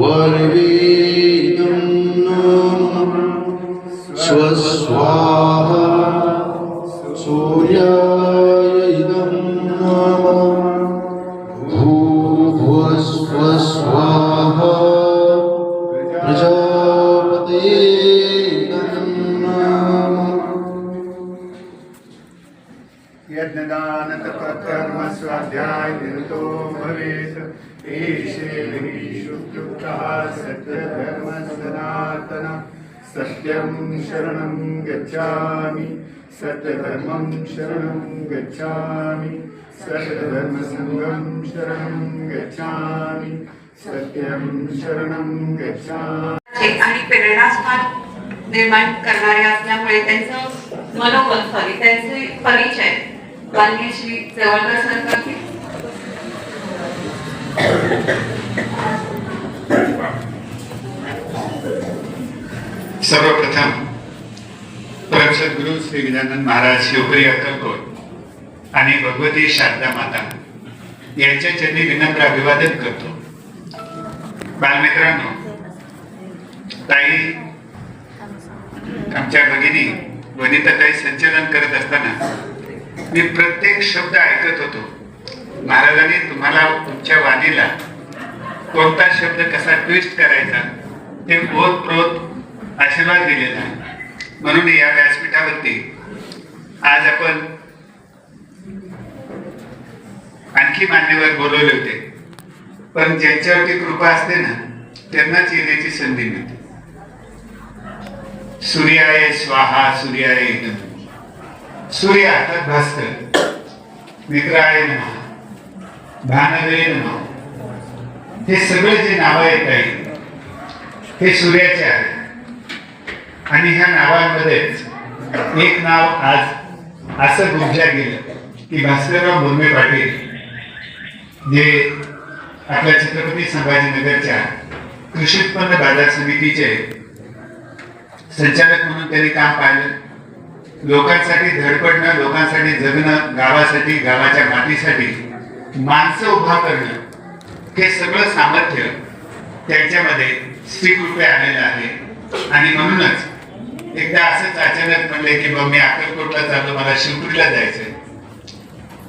वरवीनं स्वस्वाहा शरणं गच्छामि सत्यधर्मं शरणं गच्छामि सत्यधर्मसङ्गं शरणं गच्छामि सत्यं शरणं गच्छामि। आणि प्रेरणास्थान निर्माण करणारे असल्यामुळे त्यांचं मनोबल सॉरी त्यांचे परिचय माननीय श्री जवळकर सर करतील सर्वप्रथम सद्गुरु श्री गजानन महाराज शिवप्री अक्कलकोट आणि भगवती शारदा माता यांच्या चरणी विनम्र अभिवादन करतो. बालमित्रांनो ताई आमच्या भगिनी वनिताताई संचलन करत असताना मी प्रत्येक शब्द ऐकत होतो. महाराजांनी तुम्हाला तुमच्या वाणीला कोणता शब्द कसा ट्विस्ट करायचा ते ओतप्रोत आशीर्वाद दिलेला आहे. म्हणून या व्यासपीठावरती आज आपण आणखी मान्यवर बोलवले होते. पण ज्यांच्यावरती कृपा असते ना त्यांनाच येण्याची संधी मिळते. सूर्याय स्वाहा सूर्याय इदं सूर्य अर्थात भास्कर मित्राय नम. भानवे नम. हे सगळे जे नावं येत आहेत हे सूर्याचे आहेत. आणि ह्या नावांमध्येच एक नाव आज असं गुंजल्या गेलं की भास्करराव मुर्मे पाटील जे आपल्या छत्रपती संभाजीनगरच्या कृषी उत्पन्न बाजार समितीचे संचालक म्हणून त्यांनी काम पाहिलं. लोकांसाठी धडपडणं लोकांसाठी जगणं गावासाठी गावाच्या मातीसाठी माणसं उभा करणं हे सगळं सामर्थ्य त्यांच्यामध्ये स्थिर आलेलं आहे. आणि म्हणूनच एकदा असंच अचानक म्हणले की बा मी अक्कलकोटला चाललो मला शिवपुरीला जायचंय.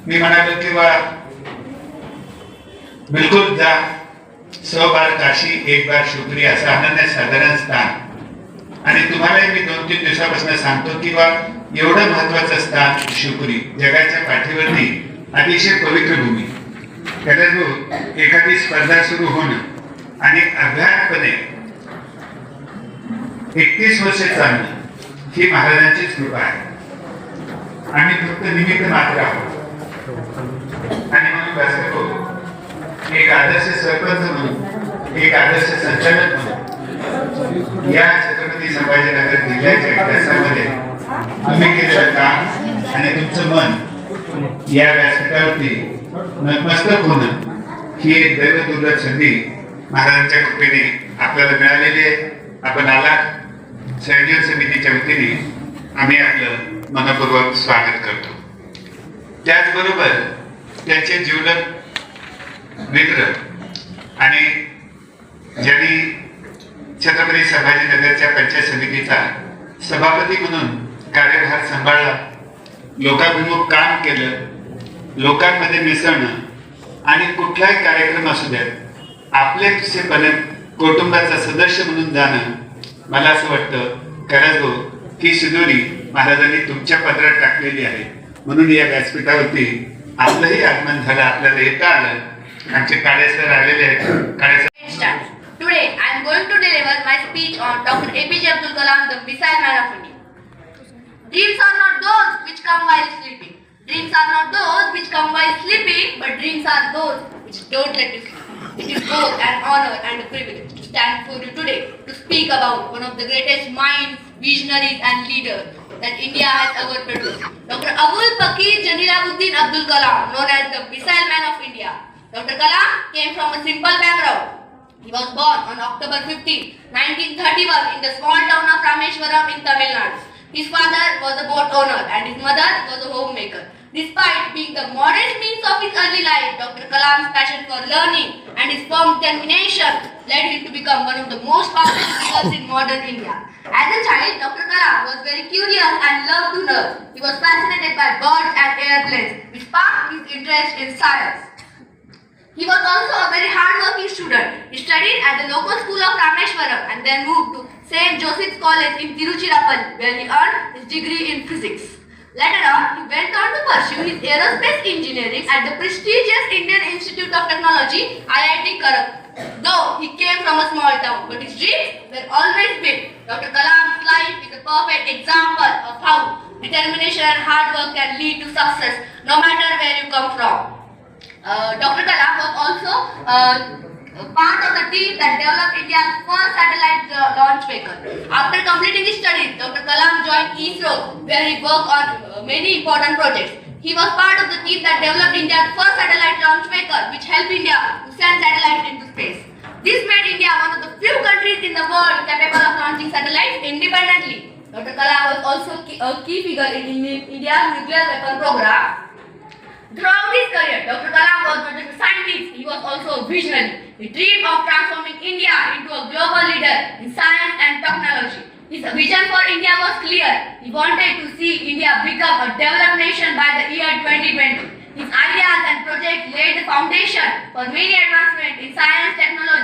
मी म्हणालो की बा बिलकुल जा. सो बार काशी एक बार शिवपुरी असं अनन्य साधारण स्थान. आणि तुम्हालाही मी दोन तीन दिवसापासून सांगतो की बा एवढं महत्वाचं स्थान शिवपुरी जगाच्या पाठीवरती अतिशय पवित्र भूमी. कदाचित एखादी स्पर्धा सुरू होणं आणि अभ्यासपणे एकतीस वर्षे चालणं ही महाराजांचीच कृपा आहे. आम्ही फक्त निमित्त मात्र आहोत. आणि म्हणून व्यासपीठ हो. एक आदर्श सरपंच म्हणून एक आदर्श संचालक म्हणून या छत्रपती संभाजीनगर जिल्ह्याच्या इतिहासामध्ये तुम्ही केलेलं काम आणि तुमचं मन या व्यासपीठावरती नतमस्तक होणं ही एक दैवदुर्लभ संधी महाराजांच्या कृपेने आपल्याला मिळालेली आहे. आपण आलात. संयोजन समितीच्या वतीने आम्ही आपलं मनपूर्वक स्वागत करतो. त्याचबरोबर त्याचे जीवलग मित्र आणि ज्यांनी छत्रपती संभाजीनगरच्या पंचायत समितीचा सभापती म्हणून कार्यभार सांभाळला लोकाभिमुख काम केलं लोकांमध्ये मिसळणं आणि कुठलाही कार्यक्रम असू द्यात आपले कुटुंबाचा सदस्य म्हणून जाणं मला असं वाटतं करजो ही शिदोरी महाराजांनी तुमच्या पत्रात टाकलेली आहे म्हणून या व्यासपीठावरती आपलंही आगमन झालं आपल्याला येता आलं आमचे काळेसर आलेले आहेत काळेसर Start. Today, I am going to deliver my speech on Dr. APJ Abdul Kalam, the missile man of India. Dreams are not those which come while sleeping. Dreams are not those which come while sleeping, but dreams are those which don't let you sleep. It is both an honor and a privilege stand for you today to speak about one of the greatest minds, visionaries, and leaders that India has ever produced. Dr. Abul Pakir Janilabuddin Abdul Kalam, known as the Missile Man of India. Dr. Kalam came from a simple background. He was born on October 15, 1931 in the small town of Rameshwaram in Tamil Nadu. His father was a boat owner and his mother was a homemaker. Despite being the modest means of his early life, Dr. Kalam's passion for learning and his firm determination led him to become one of the most powerful figures in modern India. As a child, Dr. Kalam was very curious and loved to learn. He was fascinated by birds and airplanes, which sparked his interest in science. He was also a very hardworking student. He studied at the local school of Rameshwaram and then moved to St. Joseph's College in Tiruchirappalli where he earned his degree in physics. Later on, he went on to pursue his aerospace engineering at the prestigious Indian Institute of Technology, IIT Kharagpur. Though he came from a small town, but his dreams were always big. Dr. Kalam's life is a perfect example of how determination and hard work can lead to success no matter where you come from. Uh, Dr. Kalam was also uh, part of the team that developed India's first satellite uh, launch vehicle. After completing his studies, Dr. Kalam joined ISRO, where he worked on uh, many important projects. He was part of the team that developed India's first satellite launch vehicle, which helped India to send satellites into space. This made India one of the few countries in the world capable of launching satellites independently. Dr. Kalam was also a key figure in India's nuclear weapon program. Throughout his career, Dr. Kalam was not just a scientist, he was also a visionary. He dreamed of transforming India into a global leader in science and technology. His vision for India was clear. He wanted to see India become a developed nation by the year 2020. His ideas and projects laid the foundation for many advancements in science, technology.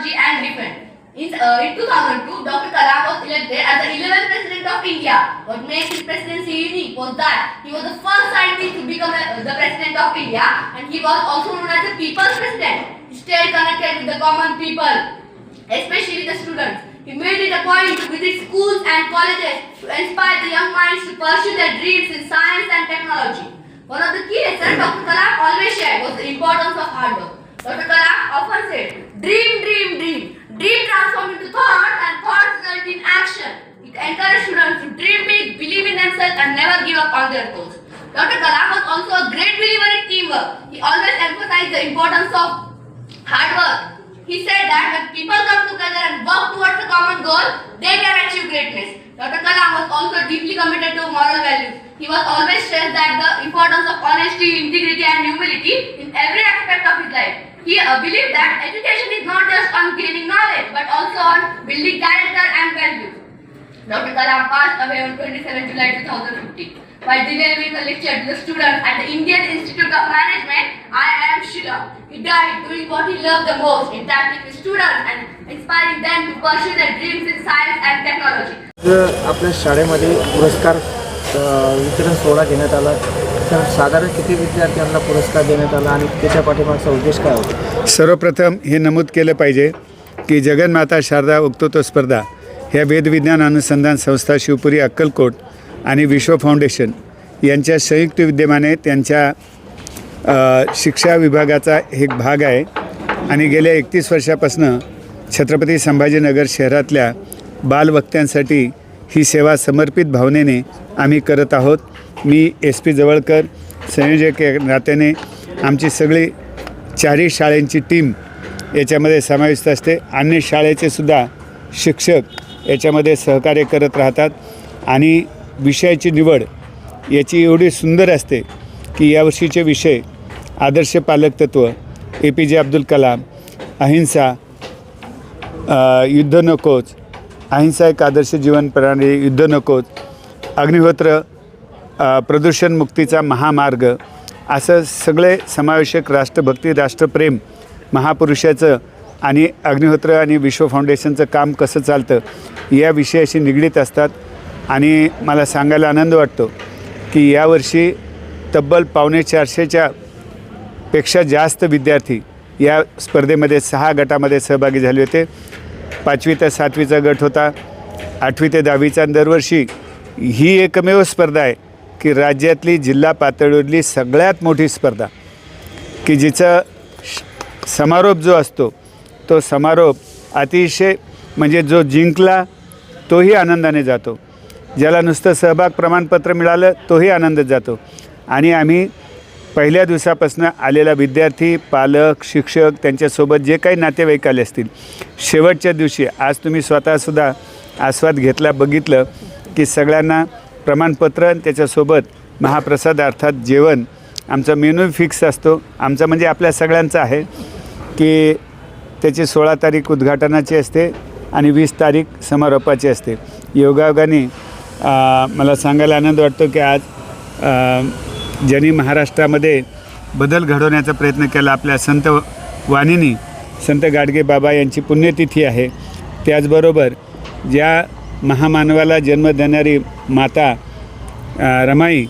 In, uh, in 2002, Dr. Kalam was elected as the 11th President of India. What makes his presidency unique was that he was the first scientist to become uh, the President of India and he was also known as the People's President. He stayed connected with the common people, especially the students. He made it a point to visit schools and colleges to inspire the young minds to pursue their dreams in science and technology. One of the key lessons Dr. Kalam always shared was the importance of hard work. Dr. Kalam often said, dream, dream, dream. Dream transform into thought and thought result in action. It encouraged students to dream big, believe in themselves and never give up on their goals. Dr. Kalam was also a great believer in teamwork. He always emphasized the importance of hard work. He said that when people come together and work towards a common goal, they can achieve greatness. Dr. Kalam was also deeply committed to moral values. He was always stressed that the importance of honesty, integrity and humility in every aspect of his life. He uh, believed that education is not just on gaining knowledge but also on building character and values. Dr. Kalam passed away on 27 July 2015 while delivering a lecture to the students at the Indian Institute of Management, IIM Shillong. He died doing what he loved the most, interacting with students and inspiring them to pursue their dreams in science and technology. जर आपल्या शाळेमध्ये पुरस्कार अ, वितरण सोहळा घेण्यात आला. तर साधारण किती विद्यार्थ्यांना पुरस्कार देण्यात आला आणि त्याच्या पाठीमागचा उद्देश काय होता? सर्वप्रथम हे नमूद केलं पाहिजे की जगन्माता शारदा वक्तृत्व स्पर्धा ह्या वेदविज्ञान अनुसंधान संस्था शिवपुरी अक्कलकोट आणि विश्व फाउंडेशन यांच्या संयुक्त विद्यमाने त्यांच्या शिक्षा विभागाचा एक भाग आहे. आणि गेल्या एकतीस वर्षापासून छत्रपती संभाजीनगर शहरातल्या बालवक्त्यांसाठी ही सेवा समर्पित भावनेने आम्ही करत आहोत. मी एस पी जवळकर संयोजक नात्याने आमची सगळी चारही शाळेंची टीम याच्यामध्ये समाविष्ट असते. अन्य शाळेचे सुद्धा शिक्षक याच्यामध्ये सहकार्य करत राहतात. आणि विषयाची निवड याची एवढी सुंदर असते की यावर्षीचे विषय आदर्श पालक तत्त्व ए पी जे अब्दुल कलाम अहिंसा युद्ध नकोच अहिंसा एक आदर्श जीवन प्रणाली युद्ध नकोच अग्निहोत्र प्रदूषण मुक्तीचा महामार्ग असं सगळे समावेशक राष्ट्रभक्ती राष्ट्रप्रेम महापुरुषाचं आणि अग्निहोत्र आणि विश्व फाउंडेशनचं काम कसं चालतं या विषयाशी निगडीत असतात. आणि मला सांगायला आनंद वाटतो की यावर्षी तब्बल पावणे चारशेच्या पेक्षा जास्त विद्यार्थी या स्पर्धेमध्ये सहा गटामध्ये सहभागी झाले होते. पाचवी ते सातवीचा गट होता. आठवी ते दहावीचा दरवर्षी ही एकमेव स्पर्धा आहे की राज्यातली जिल्हा पातळीवरली सगळ्यात मोठी स्पर्धा. की जिचा समारोप जो असतो तो समारोप अतिशय म्हणजे जो जिंकला तोही आनंदाने जातो. ज्याला नुसतं सहभाग प्रमाणपत्र मिळालं तोही आनंदात जातो. आणि आम्ही पहिल्या दिवसापासून आलेला विद्यार्थी पालक शिक्षक त्यांच्यासोबत जे काही नातेवाईक आले असतील शेवटच्या दिवशी आज तुम्ही स्वतःसुद्धा आस्वाद घेतला बघितलं की सगळ्यांना प्रमाणपत्र आणि त्याच्यासोबत महाप्रसाद अर्थात जेवण. आमचा मेनू फिक्स असतो. आमचा म्हणजे आपल्या सगळ्यांचा आहे की त्याची सोळा तारीख उद्घाटनाची असते आणि वीस तारीख समारोपाची असते. योगायोगाने मला सांगायला आनंद वाटतो की आज ज्यांनी महाराष्ट्रामध्ये बदल घडवण्याचा प्रयत्न केला आपल्या संत वाणीनी संत गाडगे बाबा यांची पुण्यतिथी आहे. त्याचबरोबर ज्या महामानवाला जन्म देणारी माता रमाई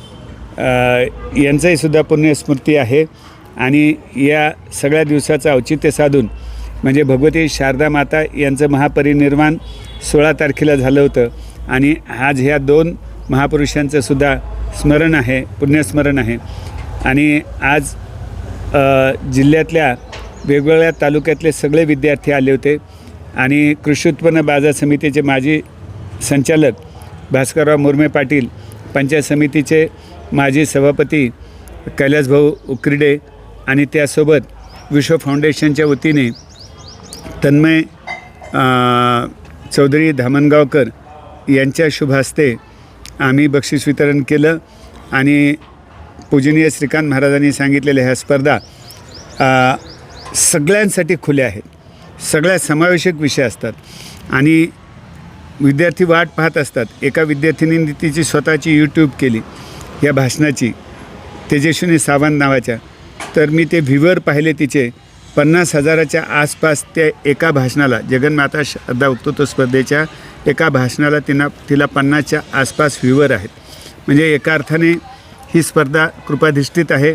यांचंही सुद्धा पुण्यस्मृती आहे. आणि या सगळ्या दिवसाचं औचित्य साधून म्हणजे भगवती शारदा माता यांचं महापरिनिर्वाण सोळा तारखेला झालं होतं. आणि आज ह्या दोन महापुरुषांचं सुद्धा स्मरण आहे पुण्यस्मरण आहे. आणि आज जिल्ह्यातल्या वेगवेगळ्या तालुक्यातले सगळे विद्यार्थी आले होते. आणि कृषी उत्पन्न बाजार समितीचे माजी संचालक भास्करराव मुर्मे पाटील पंचायत समितीचे माजी सभापती कैलासभाऊ उकरिडे आणि त्यासोबत विश्व फाउंडेशनच्या वतीने तन्मय चौधरी धामणगावकर यांच्या शुभ हस्ते आम्ही बक्षीस वितरण केलं आणि पूजनीय श्रीकांत महाराजांनी सांगितलेल्या ह्या स्पर्धा सगळ्यांसाठी खुल्या आहेत. सगळ्या समावेशक विषय असतात आणि विद्यार्थी वाट पाहत असतात. एका विद्यार्थिनीने तिची स्वतःची यूट्यूब केली या भाषणाची तेजस्विनी सावंत नावाच्या. तर मी ते व्ह्यूवर पाहिले तिचे. पन्नास हजाराच्या आसपास त्या एका भाषणाला जगन्माता श्रद्धा वक्तृत्व स्पर्धेच्या एका भाषणाला तिना तिला पन्नासच्या आसपास व्ह्यूवर आहेत. म्हणजे एका अर्थाने ही स्पर्धा कृपाधिष्ठित आहे.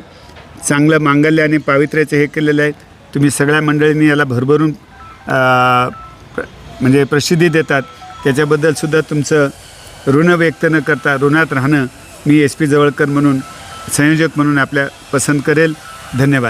चांगलं मांगल्य आणि पावित्र्याचं हे केलेलं आहे. तुम्ही सगळ्या मंडळींनी याला भरभरून म्हणजे प्रसिद्धी देतात. त्याच्याबद्दल सुद्धा तुमचं ऋण व्यक्त न करता ऋणात राहणं मी एस पी जवळकर म्हणून संयोजक म्हणून आपल्या पसंत करेल. धन्यवाद.